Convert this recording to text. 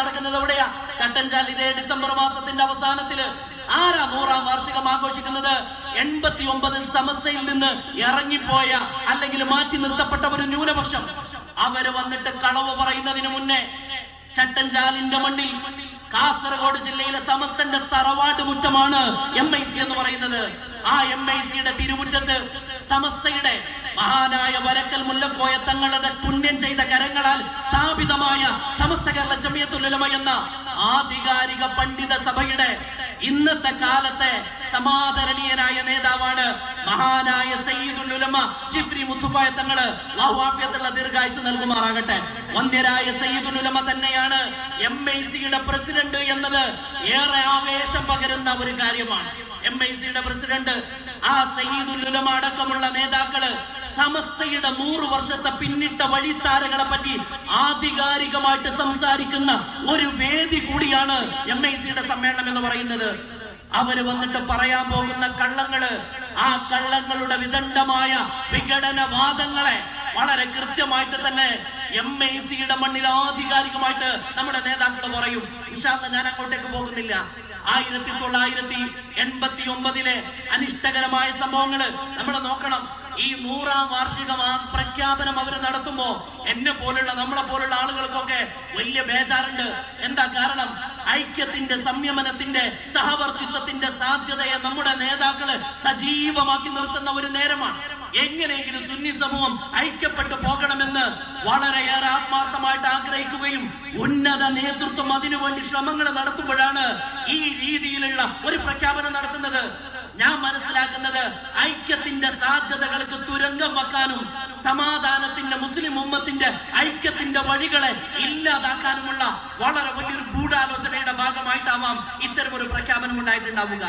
നടക്കുന്നത് എവിടെയാ? ചട്ടഞ്ചാൽ ഇതേ ഡിസംബർ മാസത്തിന്റെ അവസാനത്തിൽ. ആരാ നൂറാം വാർഷികം ആഘോഷിക്കുന്നത്? എൺപത്തി ഒമ്പതിൽ സമസ്തയിൽ നിന്ന് ഇറങ്ങിപ്പോയ അല്ലെങ്കിൽ മാറ്റി നിർത്തപ്പെട്ട ഒരു ന്യൂനപക്ഷം. അവർ വന്നിട്ട് കളവ് പറയുന്നതിന് മുന്നേ ചട്ടഞ്ചാലിന്റെ മണ്ണിൽ കാസർഗോഡ് ജില്ലയിലെ സമസ്തന്റെ തറവാട് മുറ്റമാണ് എം ഐ സി എന്ന് പറയുന്നത്. ആ എം ഐ സിയുടെ തിരുമുറ്റത്ത് സമസ്തയുടെ മഹാനായ വരക്കൽ മുല്ലക്കോയ തങ്ങളുടെ പുണ്യം ചെയ്ത കരങ്ങളാൽ സ്ഥാപിതമായ സമസ്ത കേരള ജമിയത്തുലമ എന്ന ആധികാരിക പണ്ഡിത സഭയുടെ ഇന്നത്തെ കാലത്തെ സമാദരണീയനായ നേതാവാണ് മഹാനായ സയ്യിദുൽ ഉലമ ജിഫ്രി മുത്തുപ്പായ തങ്ങൾ അല്ലാഹു ആഫിയത്തുള്ള ദീർഘായുസ് നൽകുമാറാകട്ടെ. വന്യരായ സയ്യിദുൽ ഉലമ തന്നെയാണ് എം ഐ സിയുടെ പ്രസിഡന്റ് എന്നത് ഏറെ ആവേശം പകരുന്ന ഒരു കാര്യമാണ്. എം ഐ സിയുടെ പ്രസിഡന്റ് ആ സയ്യിദുൽ ഉലമ അടക്കമുള്ള നേതാക്കൾ സമസ്തയുടെ നൂറ് വർഷത്തെ പിന്നിട്ട വഴിത്താരകളെ പറ്റി ആധികാരികമായിട്ട് സംസാരിക്കുന്ന ഒരു വേദി കൂടിയാണ് എം ഐ സിയുടെ സമ്മേളനം എന്ന് പറയുന്നത്. അവർ വന്നിട്ട് പറയാൻ പോകുന്ന കള്ളങ്ങൾ ആ കള്ളങ്ങളുടെ വിദണ്ഡമായ വിഘടനവാദങ്ങളെ വളരെ കൃത്യമായിട്ട് തന്നെ എം ഐ സിയുടെ മണ്ണിൽ ആധികാരികമായിട്ട് നമ്മുടെ നേതാക്കൾ പറയും. ഇഷാന്ത ഞാൻ അങ്ങോട്ടേക്ക് പോകുന്നില്ല. ആയിരത്തി തൊള്ളായിരത്തി എൺപത്തി ഒമ്പതിലെ അനിഷ്ടകരമായ സംഭവങ്ങൾ നമ്മൾ നോക്കണം. ഈ നൂറാം വാർഷികം പ്രഖ്യാപനം അവർ നടത്തുമ്പോ എന്നെ പോലുള്ള നമ്മളെ പോലുള്ള ആളുകൾക്കൊക്കെ വലിയ ബേജാറുണ്ട്. എന്താ കാരണം? ഐക്യത്തിന്റെ സംയമനത്തിന്റെ സഹവർത്തിത്വത്തിന്റെ സാധ്യതയെ നമ്മുടെ നേതാക്കൾ സജീവമാക്കി നിർത്തുന്ന ഒരു നേരമാണ്. എങ്ങനെയെങ്കിലും സുന്നി സമൂഹം ഐക്യപ്പെട്ടു പോകണമെന്ന് വളരെയേറെ ആത്മാർത്ഥമായിട്ട് ആഗ്രഹിക്കുകയും ഉന്നത നേതൃത്വം അതിനുവേണ്ടി ശ്രമങ്ങൾ നടത്തുമ്പോഴാണ് ഈ രീതിയിലുള്ള ഒരു പ്രഖ്യാപനം നടത്തുന്നത്. ഞാൻ മനസ്സിലാക്കുന്നത് ഐക്യത്തിന്റെ സാധ്യതകൾക്ക് വെക്കാനും സമാധാനത്തിന്റെ മുസ്ലിം ഉമ്മത്തിന്റെ ഐക്യത്തിന്റെ വഴികളെ ഇല്ലാതാക്കാനുമുള്ള വളരെ വലിയൊരു ഗൂഢാലോചനയുടെ ഭാഗമായിട്ടാവാം ഇത്തരം ഒരു പ്രഖ്യാപനം ഉണ്ടായിട്ടുണ്ടാവുക